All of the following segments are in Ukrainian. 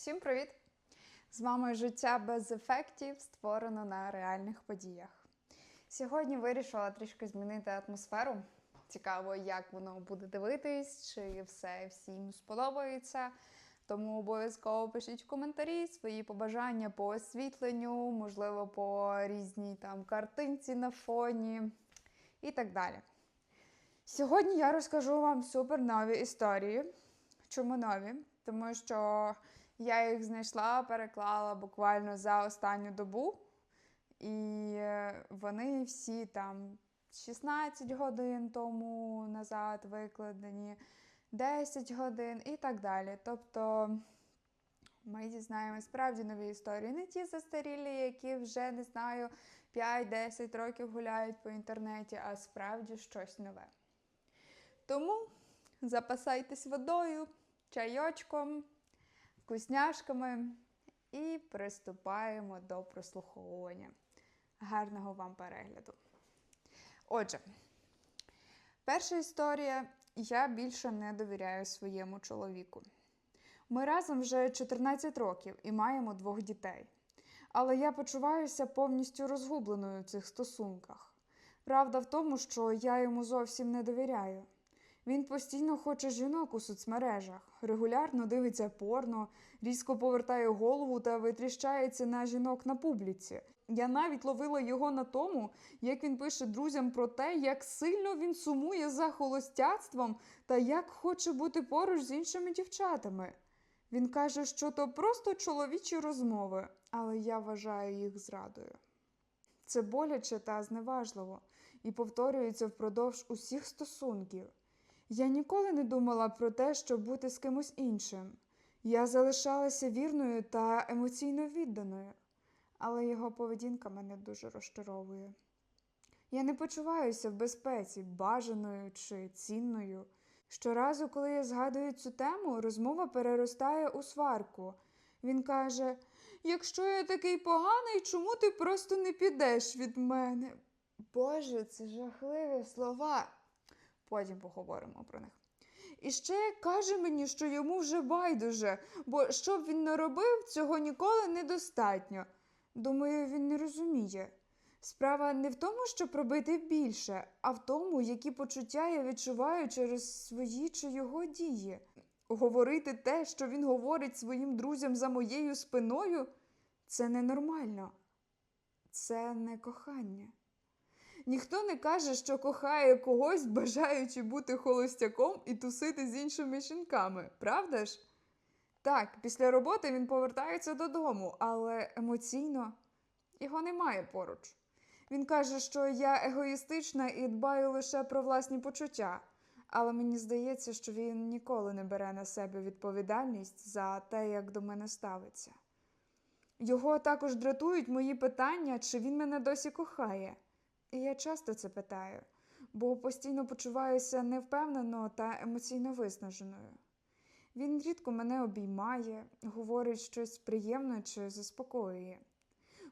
Всім привіт! З вами життя без ефектів, створено на реальних подіях. Сьогодні вирішила трішки змінити атмосферу. Цікаво, як воно буде дивитись, чи все всім сподобається. Тому обов'язково пишіть в коментарі свої побажання по освітленню, можливо, по різній там картинці на фоні і так далі. Сьогодні я розкажу вам супер нові історії. Чому нові? Тому що я їх знайшла, переклала буквально за останню добу, і е, вони всі там 16 годин тому назад викладені, 10 годин і так далі. Тобто ми дізнаємося справді нові історії, не ті застарілі, які вже не знаю 5-10 років гуляють по інтернеті, а справді щось нове. Тому запасайтесь водою, чайочком, вкусняшками і приступаємо до прослуховування. Гарного вам перегляду. Отже, перша історія. Я більше не довіряю своєму чоловіку. Ми разом вже 14 років і маємо двох дітей. Але я почуваюся повністю розгубленою в цих стосунках. Правда в тому, що я йому зовсім не довіряю. Він постійно хоче жінок у соцмережах, регулярно дивиться порно, різко повертає голову та витріщається на жінок на публіці. Я навіть ловила його на тому, як він пише друзям про те, як сильно він сумує за холостяцтвом та як хоче бути поруч з іншими дівчатами. Він каже, що то просто чоловічі розмови, але я вважаю їх зрадою. Це боляче та зневажливо і повторюється впродовж усіх стосунків. Я ніколи не думала про те, щоб бути з кимось іншим. Я залишалася вірною та емоційно відданою, але його поведінка мене дуже розчаровує. Я не почуваюся в безпеці, бажаною чи цінною. Щоразу, коли я згадую цю тему, розмова переростає у сварку. Він каже: Якщо я такий поганий, чому ти просто не підеш від мене? Боже, це жахливі слова. Потім поговоримо про них. І ще каже мені, що йому вже байдуже, бо що б він не робив, цього ніколи недостатньо. Думаю, він не розуміє. Справа не в тому, щоб робити більше, а в тому, які почуття я відчуваю через свої чи його дії. Говорити те, що він говорить своїм друзям за моєю спиною, це ненормально. Це не кохання. Ніхто не каже, що кохає когось, бажаючи бути холостяком і тусити з іншими жінками, правда ж? Так, після роботи він повертається додому, але емоційно його немає поруч. Він каже, що я егоїстична і дбаю лише про власні почуття, але мені здається, що він ніколи не бере на себе відповідальність за те, як до мене ставиться. Його також дратують мої питання, чи він мене досі кохає. І я часто це питаю, бо постійно почуваюся невпевнено та емоційно виснаженою. Він рідко мене обіймає, говорить щось приємне чи заспокоює.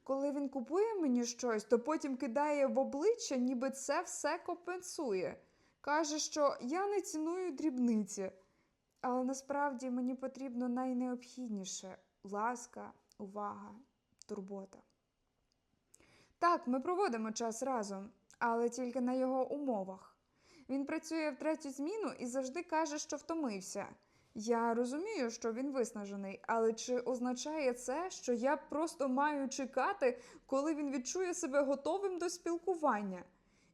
Коли він купує мені щось, то потім кидає в обличчя, ніби це все компенсує. Каже, що я не ціную дрібниці, але насправді мені потрібно найнеобхідніше ласка, увага, турбота. Так, ми проводимо час разом, але тільки на його умовах. Він працює в третю зміну і завжди каже, що втомився. Я розумію, що він виснажений, але чи означає це, що я просто маю чекати, коли він відчує себе готовим до спілкування?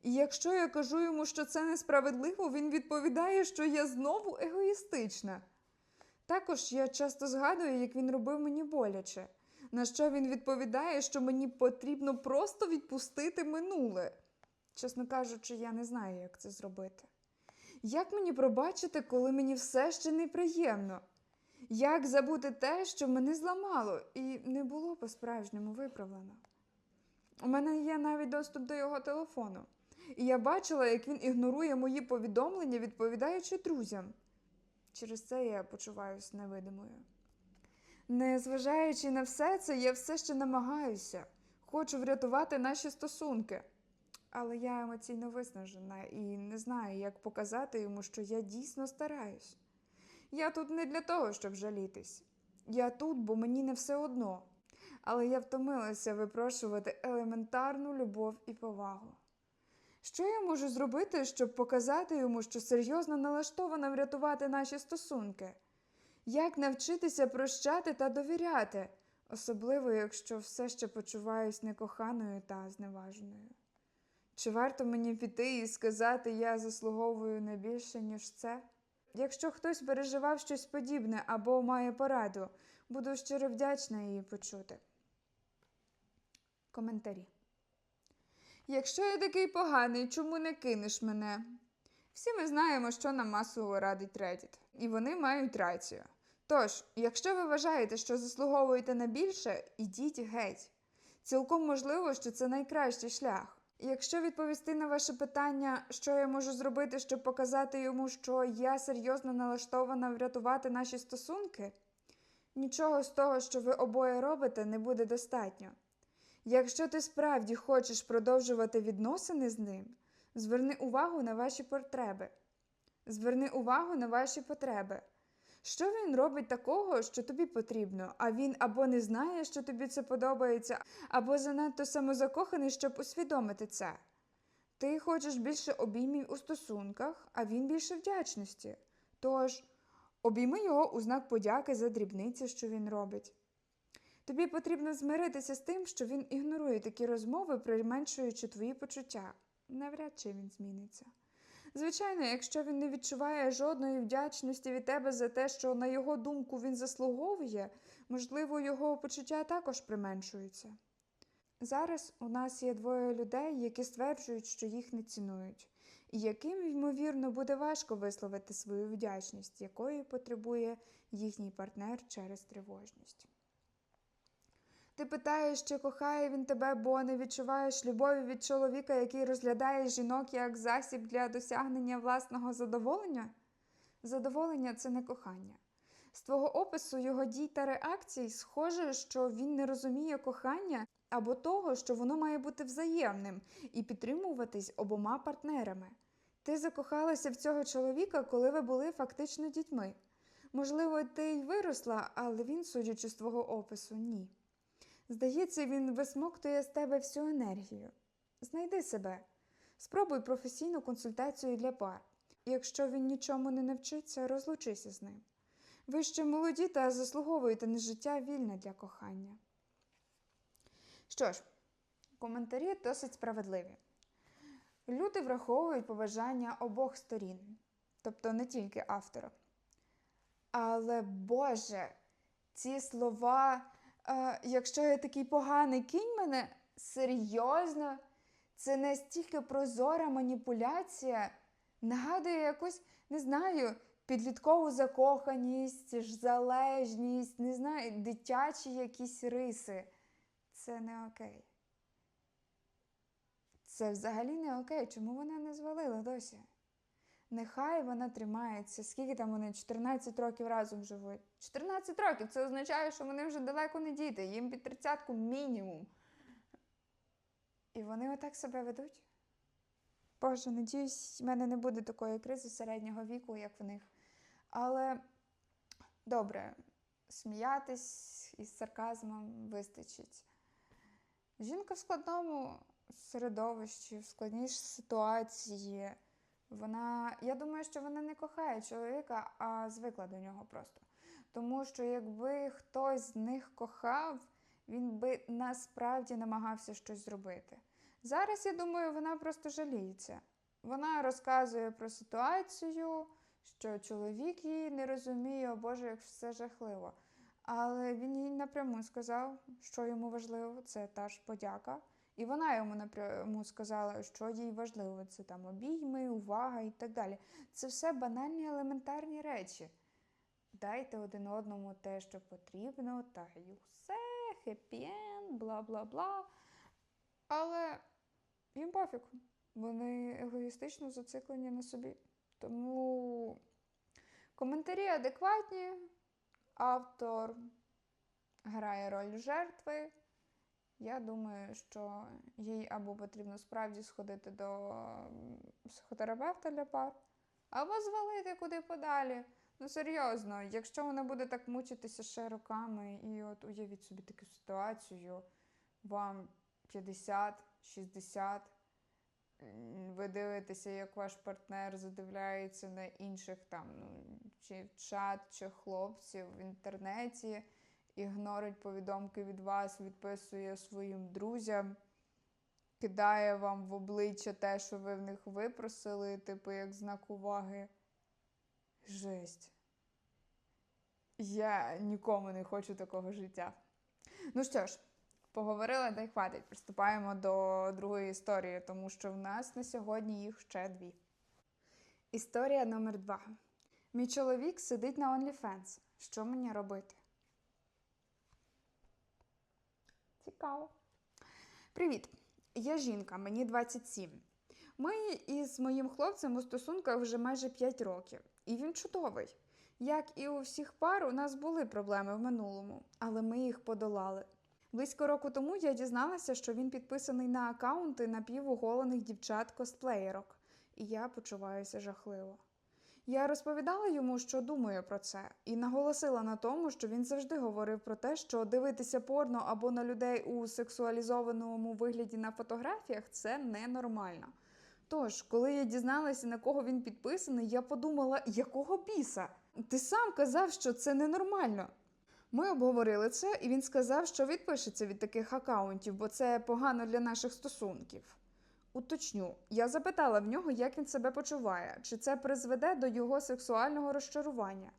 І якщо я кажу йому, що це несправедливо, він відповідає, що я знову егоїстична. Також я часто згадую, як він робив мені боляче, на що він відповідає, що мені потрібно просто відпустити минуле. Чесно кажучи, я не знаю, як це зробити. Як мені пробачити, коли мені все ще неприємно? Як забути те, що мене зламало і не було по-справжньому виправлено? У мене є навіть доступ до його телефону, і я бачила, як він ігнорує мої повідомлення, відповідаючи друзям. Через це я почуваюся невидимою. Незважаючи на все це, я все ще намагаюся, хочу врятувати наші стосунки. Але я емоційно виснажена і не знаю, як показати йому, що я дійсно стараюсь. Я тут не для того, щоб жалітись. Я тут, бо мені не все одно. Але я втомилася випрошувати елементарну любов і повагу. Що я можу зробити, щоб показати йому, що серйозно налаштована врятувати наші стосунки? Як навчитися прощати та довіряти, особливо якщо все ще почуваюсь некоханою та зневаженою? Чи варто мені піти і сказати, я заслуговую не більше, ніж це? Якщо хтось переживав щось подібне або має пораду, буду щиро вдячна її почути. Коментарі. Якщо я такий поганий, чому не кинеш мене? Всі ми знаємо, що нам масово радить Reddit, і вони мають рацію. Тож, якщо ви вважаєте, що заслуговуєте на більше, ідіть геть. Цілком можливо, що це найкращий шлях. Якщо відповісти на ваше питання, що я можу зробити, щоб показати йому, що я серйозно налаштована врятувати наші стосунки, нічого з того, що ви обоє робите, не буде достатньо. Якщо ти справді хочеш продовжувати відносини з ним, зверни увагу на ваші потреби. Зверни увагу на ваші потреби. Що він робить такого, що тобі потрібно, а він або не знає, що тобі це подобається, або занадто самозакоханий, щоб усвідомити це. Ти хочеш більше обіймів у стосунках, а він більше вдячності. Тож, обійми його у знак подяки за дрібниці, що він робить. Тобі потрібно змиритися з тим, що він ігнорує такі розмови, применшуючи твої почуття. Навряд чи він зміниться. Звичайно, якщо він не відчуває жодної вдячності від тебе за те, що на його думку він заслуговує, можливо, його почуття також применшуються. Зараз у нас є двоє людей, які стверджують, що їх не цінують, і яким, ймовірно, буде важко висловити свою вдячність, якої потребує їхній партнер через тривожність. Ти питаєш, чи кохає він тебе, бо не відчуваєш любові від чоловіка, який розглядає жінок як засіб для досягнення власного задоволення? Задоволення це не кохання. З твого опису його дій та реакцій схоже, що він не розуміє кохання або того, що воно має бути взаємним і підтримуватись обома партнерами. Ти закохалася в цього чоловіка, коли ви були фактично дітьми. Можливо, ти й виросла, але він, судячи з твого опису, ні. Здається, він висмоктує з тебе всю енергію. Знайди себе, спробуй професійну консультацію для пар. Якщо він нічому не навчиться, розлучися з ним. Ви ще молоді та заслуговуєте на життя вільне для кохання. Що ж, коментарі досить справедливі. Люди враховують побажання обох сторін, тобто не тільки автора. Але Боже, ці слова. Е, якщо я такий поганий, кинь мене серйозно, це настільки прозора маніпуляція, нагадує якусь, не знаю, підліткову закоханість, залежність, не знаю, дитячі якісь риси. Це не окей. Це взагалі не окей. Чому вона не звалила досі? Нехай вона тримається. Скільки там вони 14 років разом живуть? 14 років це означає, що вони вже далеко не діти, їм під тридцятку мінімум. І вони отак себе ведуть. Боже, надіюсь, в мене не буде такої кризи середнього віку, як в них. Але добре, сміятись із сарказмом вистачить. Жінка в складному середовищі, в складній ситуації. Вона, я думаю, що вона не кохає чоловіка, а звикла до нього просто. Тому що якби хтось з них кохав, він би насправді намагався щось зробити. Зараз, я думаю, вона просто жаліється. Вона розказує про ситуацію, що чоловік її не розуміє, о Боже, як все жахливо. Але він їй напряму сказав, що йому важливо, це та ж подяка. І вона йому напряму сказала, що їй важливо це там обійми, увага і так далі. Це все банальні елементарні речі. Дайте один одному те, що потрібно, та й усе, хеппі-енд, бла бла бла. Але їм пофіг. Вони егоїстично зациклені на собі. Тому коментарі адекватні, автор грає роль жертви. Я думаю, що їй або потрібно справді сходити до психотерапевта для пар, або звалити куди подалі. Ну серйозно, якщо вона буде так мучитися ще роками, і от уявіть собі таку ситуацію, вам 50, 60, ви дивитеся, як ваш партнер задивляється на інших там, ну, чи чат, чи хлопців в інтернеті, ігнорить повідомки від вас, відписує своїм друзям, кидає вам в обличчя те, що ви в них випросили, типу як знак уваги. Жесть. Я нікому не хочу такого життя. Ну що ж, поговорили, та хватить. Приступаємо до другої історії, тому що в нас на сьогодні їх ще дві. Історія номер два. Мій чоловік сидить на OnlyFans. Що мені робити? Цікаво. Привіт. Я жінка, мені 27. Ми із моїм хлопцем у стосунках вже майже 5 років, і він чудовий. Як і у всіх пар, у нас були проблеми в минулому, але ми їх подолали. Близько року тому я дізналася, що він підписаний на акаунти напівоголених дівчат-косплеєрок, і я почуваюся жахливо. Я розповідала йому, що думаю про це, і наголосила на тому, що він завжди говорив про те, що дивитися порно або на людей у сексуалізованому вигляді на фотографіях це ненормально. Тож, коли я дізналася, на кого він підписаний, я подумала, якого біса? Ти сам казав, що це ненормально. Ми обговорили це, і він сказав, що відпишеться від таких акаунтів, бо це погано для наших стосунків. Уточню, я запитала в нього, як він себе почуває, чи це призведе до його сексуального розчарування.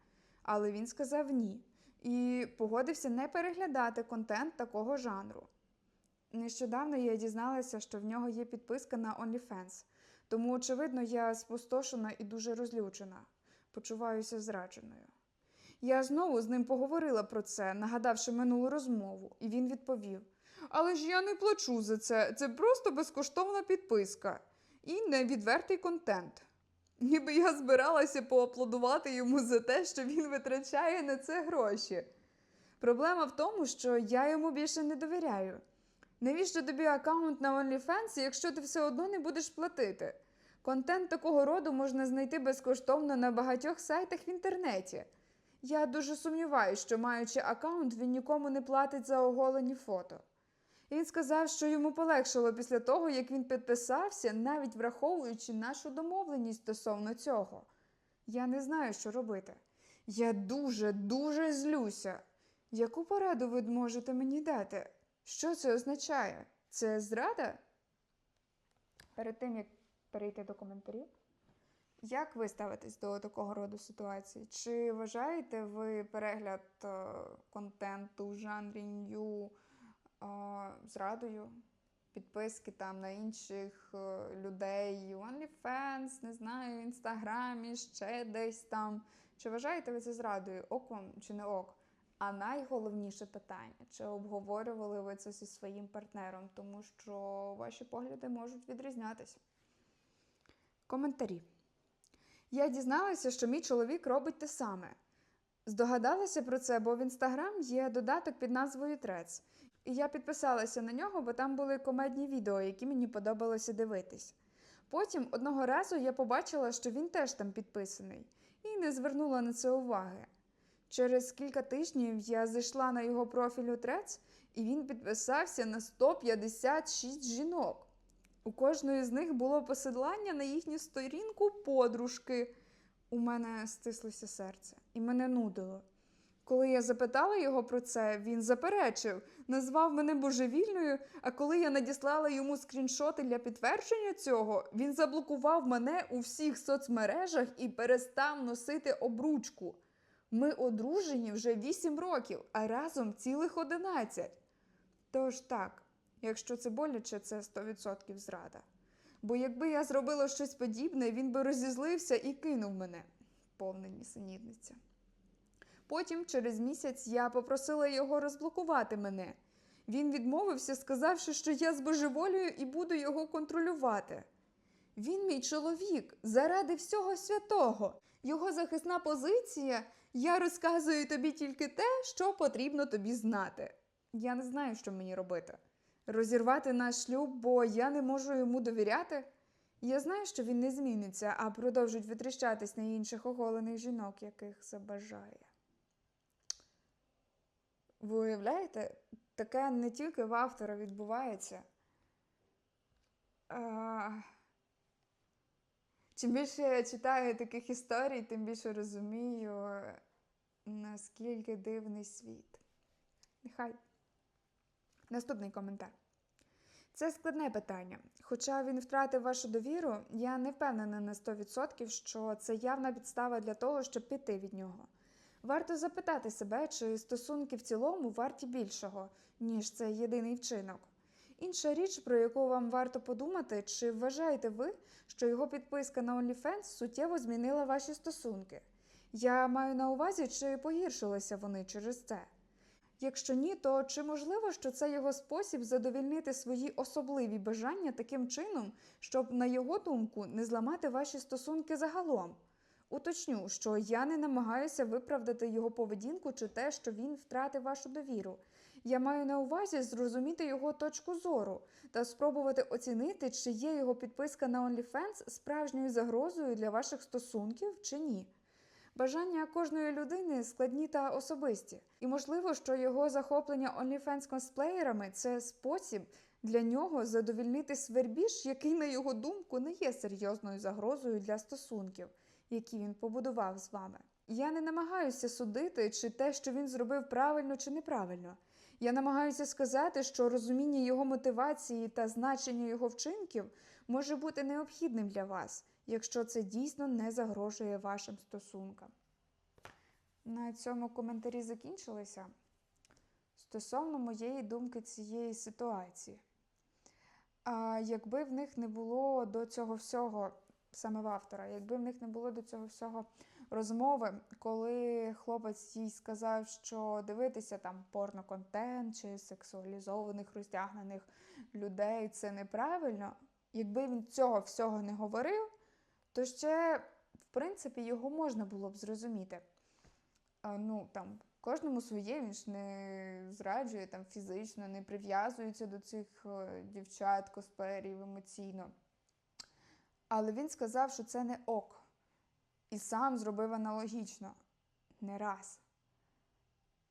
Але він сказав ні. І погодився не переглядати контент такого жанру. Нещодавно я дізналася, що в нього є підписка на OnlyFans, тому, очевидно, я спустошена і дуже розлючена. Почуваюся зрадженою. Я знову з ним поговорила про це, нагадавши минулу розмову, і він відповів: Але ж я не плачу за це, це просто безкоштовна підписка і невідвертий контент. Ніби я збиралася поаплодувати йому за те, що він витрачає на це гроші. Проблема в тому, що я йому більше не довіряю. Навіщо тобі аккаунт на OnlyFans, якщо ти все одно не будеш платити? Контент такого роду можна знайти безкоштовно на багатьох сайтах в інтернеті. Я дуже сумніваюся, що маючи аккаунт, він нікому не платить за оголені фото. І він сказав, що йому полегшило після того, як він підписався, навіть враховуючи нашу домовленість стосовно цього. Я не знаю, що робити. Я дуже, дуже злюся. Яку пораду ви можете мені дати? Що це означає? Це зрада? Перед тим, як перейти до коментарів, як ви ставитесь до такого роду ситуацій? Чи вважаєте ви перегляд е, контенту в жанрі нью зрадою? Підписки там на інших е, людей, OnlyFans, не знаю, в інстаграмі, ще десь там. Чи вважаєте ви це зрадою? Ок вам чи не ок? А найголовніше питання: чи обговорювали ви це зі своїм партнером, тому що ваші погляди можуть відрізнятися? Коментарі. Я дізналася, що мій чоловік робить те саме. Здогадалася про це, бо в інстаграм є додаток під назвою Трец. І я підписалася на нього, бо там були комедні відео, які мені подобалося дивитись. Потім одного разу я побачила, що він теж там підписаний, і не звернула на це уваги. Через кілька тижнів я зайшла на його профіль у Трец, і він підписався на 156 жінок. У кожної з них було посилання на їхню сторінку подружки. У мене стислося серце, і мене нудило. Коли я запитала його про це, він заперечив, назвав мене божевільною, а коли я надіслала йому скріншоти для підтвердження цього, він заблокував мене у всіх соцмережах і перестав носити обручку. Ми одружені вже 8 років, а разом цілих 11. Тож так, якщо це боляче, це 100% зрада. Бо якби я зробила щось подібне, він би розізлився і кинув мене. Повна нісенітниця. Потім, через місяць, я попросила його розблокувати мене. Він відмовився, сказавши, що я збожеволюю і буду його контролювати. Він мій чоловік заради всього святого. Його захисна позиція я розказую тобі тільки те, що потрібно тобі знати. Я не знаю, що мені робити. Розірвати наш шлюб, бо я не можу йому довіряти. Я знаю, що він не зміниться, а продовжить витріщатись на інших оголених жінок, яких забажає. Ви уявляєте, таке не тільки в автора відбувається. А... Чим більше я читаю таких історій, тим більше розумію, наскільки дивний світ. Нехай. Наступний коментар. Це складне питання. Хоча він втратив вашу довіру, я не впевнена на 100%, що це явна підстава для того, щоб піти від нього. Варто запитати себе, чи стосунки в цілому варті більшого, ніж цей єдиний вчинок. Інша річ, про яку вам варто подумати, чи вважаєте ви, що його підписка на OnlyFans суттєво змінила ваші стосунки? Я маю на увазі, чи погіршилися вони через це. Якщо ні, то чи можливо, що це його спосіб задовільнити свої особливі бажання таким чином, щоб, на його думку, не зламати ваші стосунки загалом? Уточню, що я не намагаюся виправдати його поведінку чи те, що він втратив вашу довіру. Я маю на увазі зрозуміти його точку зору та спробувати оцінити, чи є його підписка на OnlyFans справжньою загрозою для ваших стосунків чи ні. Бажання кожної людини складні та особисті, і можливо, що його захоплення OnlyFans косплеєрами це спосіб для нього задовільнити свербіж, який, на його думку, не є серйозною загрозою для стосунків, які він побудував з вами. Я не намагаюся судити, чи те, що він зробив правильно чи неправильно. Я намагаюся сказати, що розуміння його мотивації та значення його вчинків може бути необхідним для вас, якщо це дійсно не загрожує вашим стосункам. На цьому коментарі закінчилися стосовно моєї думки цієї ситуації. А якби в них не було до цього всього, саме в автора, якби в них не було до цього всього розмови, коли хлопець їй сказав, що дивитися там порноконтент чи сексуалізованих роздягнених людей це неправильно, якби він цього всього не говорив, то ще, в принципі, його можна було б зрозуміти. А, ну, там, Кожному своє він ж не зраджує там фізично, не прив'язується до цих е, дівчат, косплеєрів емоційно. Але він сказав, що це не ок. І сам зробив аналогічно не раз.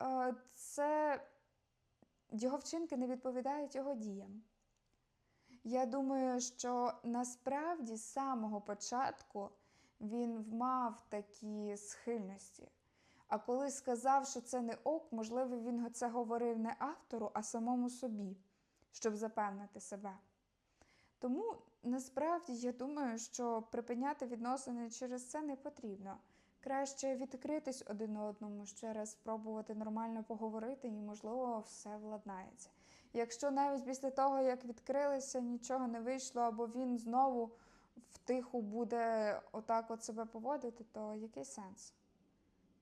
Е, Це його вчинки не відповідають його діям. Я думаю, що насправді з самого початку він мав такі схильності. А коли сказав, що це не ок, можливо, він це говорив не автору, а самому собі, щоб запевнити себе. Тому насправді я думаю, що припиняти відносини через це не потрібно. Краще відкритись один одному, ще раз спробувати нормально поговорити, і, можливо, все владнається. Якщо навіть після того, як відкрилися, нічого не вийшло, або він знову втиху буде отак от себе поводити, то який сенс?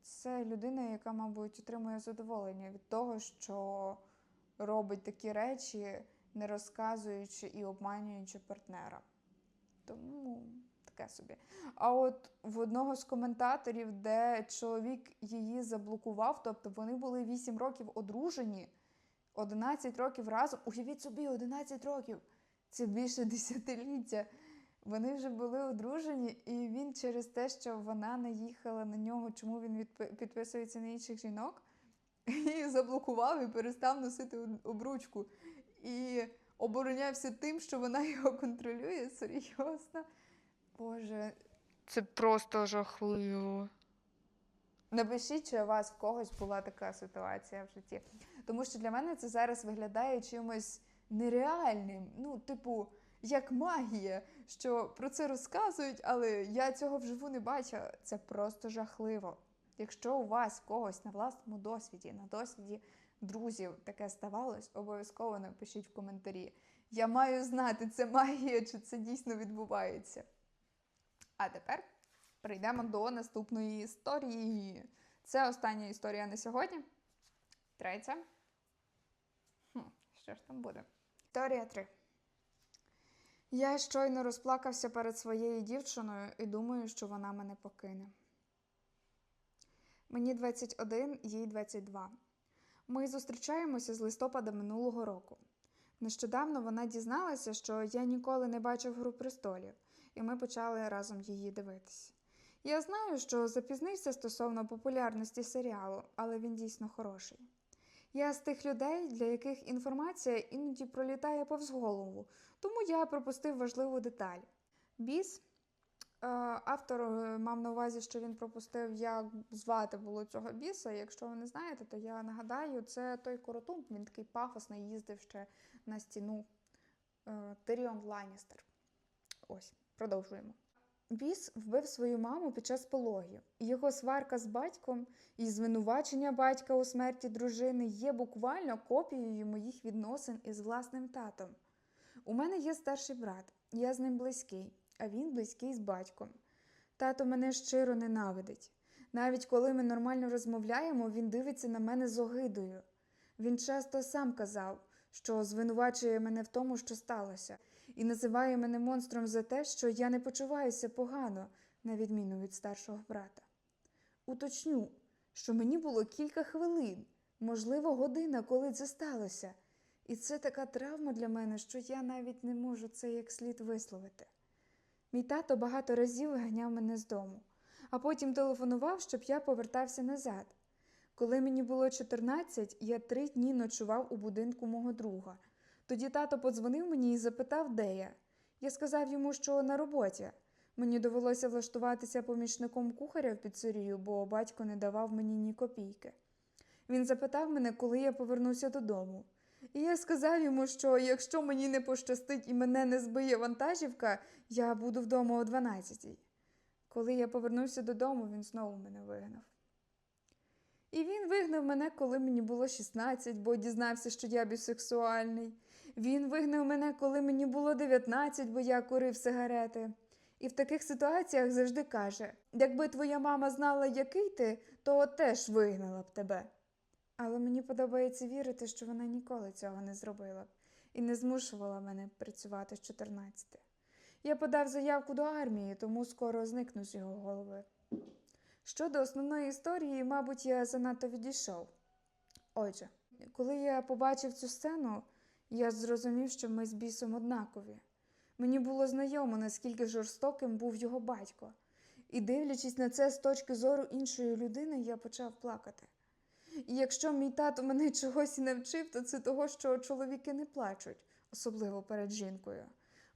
Це людина, яка, мабуть, отримує задоволення від того, що робить такі речі, не розказуючи і обманюючи партнера. Тому таке собі. А от в одного з коментаторів, де чоловік її заблокував, тобто вони були 8 років одружені, 11 років разом. Уявіть собі, 11 років. Це більше десятиліття. Вони вже були одружені, і він через те, що вона наїхала на нього, чому він підписується на інших жінок, і заблокував і перестав носити обручку. І оборонявся тим, що вона його контролює. Серйозно. Боже, це просто жахливо. Напишіть, чи у вас в когось була така ситуація в житті. Тому що для мене це зараз виглядає чимось нереальним. Ну, типу, як магія, що про це розказують, але я цього вживу не бачу. Це просто жахливо. Якщо у вас в когось на власному досвіді, на досвіді друзів таке ставалось, обов'язково напишіть в коментарі. Я маю знати, це магія чи це дійсно відбувається. А тепер перейдемо до наступної історії. Це остання історія на сьогодні. Третя. Хм, що ж там буде? Історія 3. Я щойно розплакався перед своєю дівчиною і думаю, що вона мене покине. Мені 21, їй 22. Ми зустрічаємося з листопада минулого року. Нещодавно вона дізналася, що я ніколи не бачив Гру престолів, і ми почали разом її дивитись. Я знаю, що запізнився стосовно популярності серіалу, але він дійсно хороший. Я з тих людей, для яких інформація іноді пролітає повз голову, тому я пропустив важливу деталь. Біс, автор е, мав на увазі, що він пропустив, як звати було цього біса. Якщо ви не знаєте, то я нагадаю, це той коротун, він такий пафосний, їздив ще на стіну е, Тиріон Ланністер. Ось, продовжуємо. Біс вбив свою маму під час пологів. Його сварка з батьком і звинувачення батька у смерті дружини є буквально копією моїх відносин із власним татом. У мене є старший брат, я з ним близький, а він близький з батьком. Тато мене щиро ненавидить. Навіть коли ми нормально розмовляємо, він дивиться на мене з огидою. Він часто сам казав, що звинувачує мене в тому, що сталося, і називає мене монстром за те, що я не почуваюся погано, на відміну від старшого брата. Уточню, що мені було кілька хвилин, можливо, година, коли це сталося. І це така травма для мене, що я навіть не можу це як слід висловити. Мій тато багато разів виганяв мене з дому, а потім телефонував, щоб я повертався назад. Коли мені було 14, я три дні ночував у будинку мого друга. Тоді тато подзвонив мені і запитав, де я. Я сказав йому, що на роботі. Мені довелося влаштуватися помічником кухаря в піцерію, бо батько не давав мені ні копійки. Він запитав мене, коли я повернуся додому. І я сказав йому, що якщо мені не пощастить і мене не збиє вантажівка, я буду вдома о 12-й. Коли я повернувся додому, він знову мене вигнав. І він вигнав мене, коли мені було 16, бо дізнався, що я бісексуальний. Він вигнав мене, коли мені було 19, бо я курив сигарети. І в таких ситуаціях завжди каже: якби твоя мама знала, який ти, то теж вигнала б тебе. Але мені подобається вірити, що вона ніколи цього не зробила і не змушувала мене працювати з 14. Я подав заявку до армії, тому скоро зникну з його голови. Щодо основної історії, мабуть, я занадто відійшов. Отже, коли я побачив цю сцену, я зрозумів, що ми з бісом однакові. Мені було знайомо, наскільки жорстоким був його батько, і, дивлячись на це з точки зору іншої людини, я почав плакати. І якщо мій тато мене чогось і навчив, то це того, що чоловіки не плачуть, особливо перед жінкою.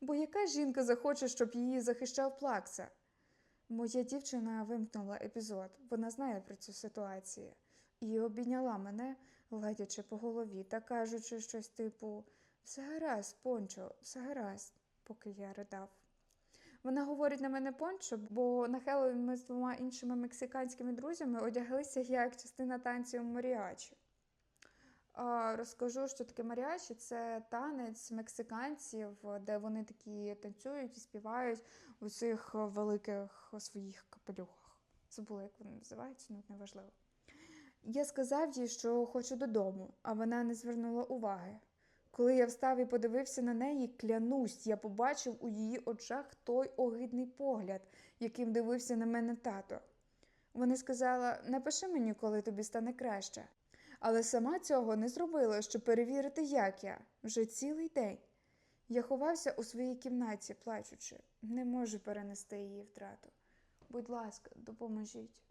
Бо яка жінка захоче, щоб її захищав плакса? Моя дівчина вимкнула епізод, вона знає про цю ситуацію, і обійняла мене, гладячи по голові та кажучи щось типу все гаразд, пончо, все гаразд, поки я ридав. Вона говорить на мене пончо, бо на Хеллоуін ми з двома іншими мексиканськими друзями одяглися як частина танців маріачі. Розкажу, що таке маріачі це танець мексиканців, де вони такі танцюють і співають у цих великих своїх капелюхах. Забула, як вони називаються, ну неважливо. Я сказав їй, що хочу додому, а вона не звернула уваги. Коли я встав і подивився на неї, клянусь, я побачив у її очах той огидний погляд, яким дивився на мене тато. Вона сказала: напиши мені, коли тобі стане краще. Але сама цього не зробила, щоб перевірити, як я, вже цілий день. Я ховався у своїй кімнаті, плачучи, не можу перенести її втрату. Будь ласка, допоможіть.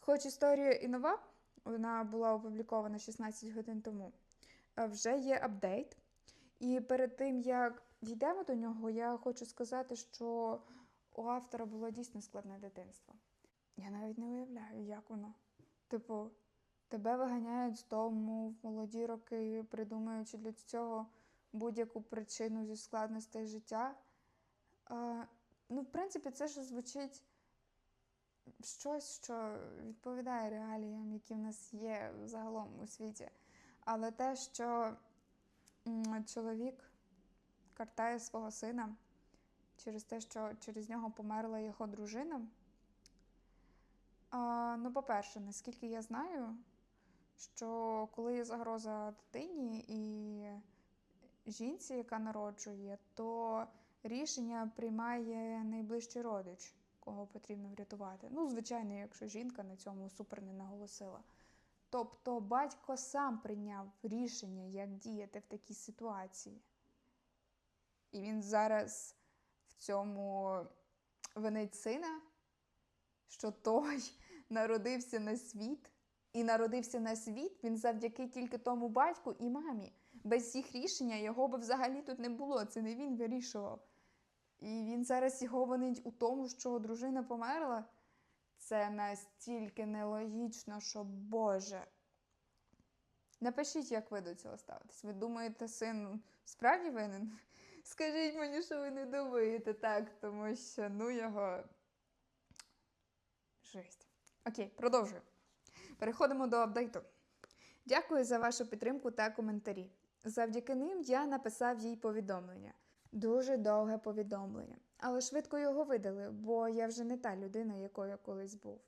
Хоч історія і нова, вона була опублікована 16 годин тому вже є апдейт. І перед тим, як дійдемо до нього, я хочу сказати, що у автора було дійсно складне дитинство. Я навіть не уявляю, як воно. Типу, тебе виганяють з дому в молоді роки, придумуючи для цього будь-яку причину зі складностей життя. А, Ну, в принципі, це ж звучить щось, що відповідає реаліям, які в нас є загалом у світі. Але те, що чоловік картає свого сина через те, що через нього померла його дружина. Ну, по-перше, наскільки я знаю, що коли є загроза дитині і жінці, яка народжує, то рішення приймає найближчий родич, кого потрібно врятувати. Ну, звичайно, якщо жінка на цьому супер не наголосила. Тобто батько сам прийняв рішення, як діяти в такій ситуації. І він зараз в цьому винить сина, що той народився на світ, і народився на світ він завдяки тільки тому батьку і мамі. Без їх рішення його би взагалі тут не було. Це не він вирішував. І він зараз його винить у тому, що дружина померла. Це настільки нелогічно, що Боже. Напишіть, як ви до цього ставитесь. Ви думаєте, син справді винен? Скажіть мені, що ви не думаєте так, тому що ну його. Жесть. Окей, продовжую. Переходимо до апдейту. Дякую за вашу підтримку та коментарі. Завдяки ним я написав їй повідомлення. Дуже довге повідомлення, але швидко його видали, бо я вже не та людина, якою колись був.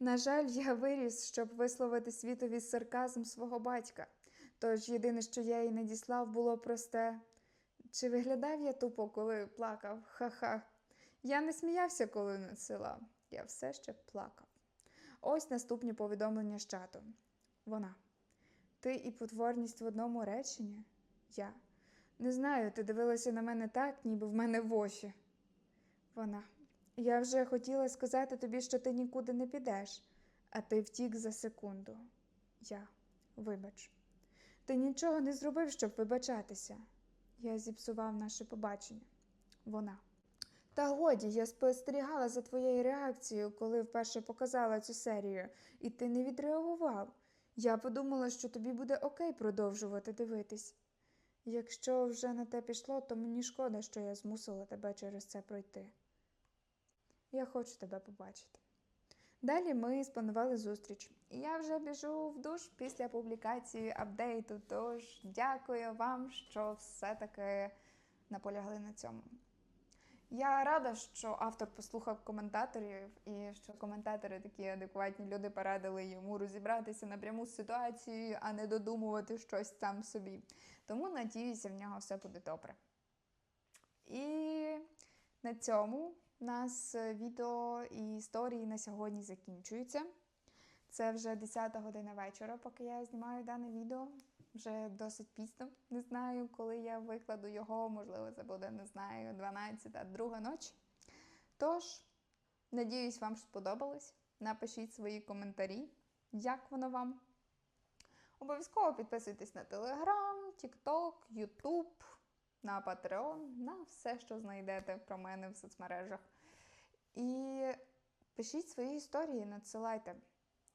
На жаль, я виріс, щоб висловити світові сарказм свого батька. Тож єдине, що я їй надіслав, було просте. Чи виглядав я тупо, коли плакав? Ха-ха. Я не сміявся, коли надсилав. Я все ще плакав. Ось наступні повідомлення з чату. Вона. Ти і потворність в одному реченні? Я. Не знаю, ти дивилася на мене так, ніби в мене воші. Вона. Я вже хотіла сказати тобі, що ти нікуди не підеш, а ти втік за секунду. Я. Вибач. Ти нічого не зробив, щоб вибачатися. Я зіпсував наше побачення. Вона. Та годі, я спостерігала за твоєю реакцією, коли вперше показала цю серію, і ти не відреагував. Я подумала, що тобі буде окей продовжувати дивитись. Якщо вже на те пішло, то мені шкода, що я змусила тебе через це пройти. Я хочу тебе побачити. Далі ми спланували зустріч, і я вже біжу в душ після публікації апдейту. Тож дякую вам, що все-таки наполягли на цьому. Я рада, що автор послухав коментаторів, і що коментатори такі адекватні люди порадили йому розібратися напряму з ситуацією, а не додумувати щось сам собі. Тому надіюся, в нього все буде добре. І на цьому у нас е, відео і історії на сьогодні закінчуються. Це вже 10 година вечора, поки я знімаю дане відео. Вже досить пізно. Не знаю, коли я викладу його, можливо, це буде, не знаю, 12 друга ночі. Тож, надіюсь, вам сподобалось. Напишіть свої коментарі, як воно вам. Обов'язково підписуйтесь на Телеграм, Тікток, Ютуб, на Patreon, на все, що знайдете про мене в соцмережах. І пишіть свої історії, надсилайте.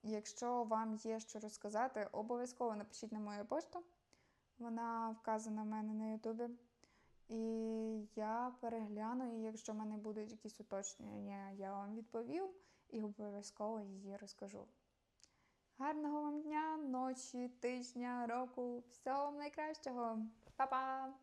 Якщо вам є що розказати, обов'язково напишіть на мою пошту. Вона вказана в мене на Ютубі. І я перегляну, і якщо в мене будуть якісь уточнення, я вам відповім і обов'язково її розкажу. Гарного вам дня, ночі, тижня, року. Всього вам найкращого. Па-па!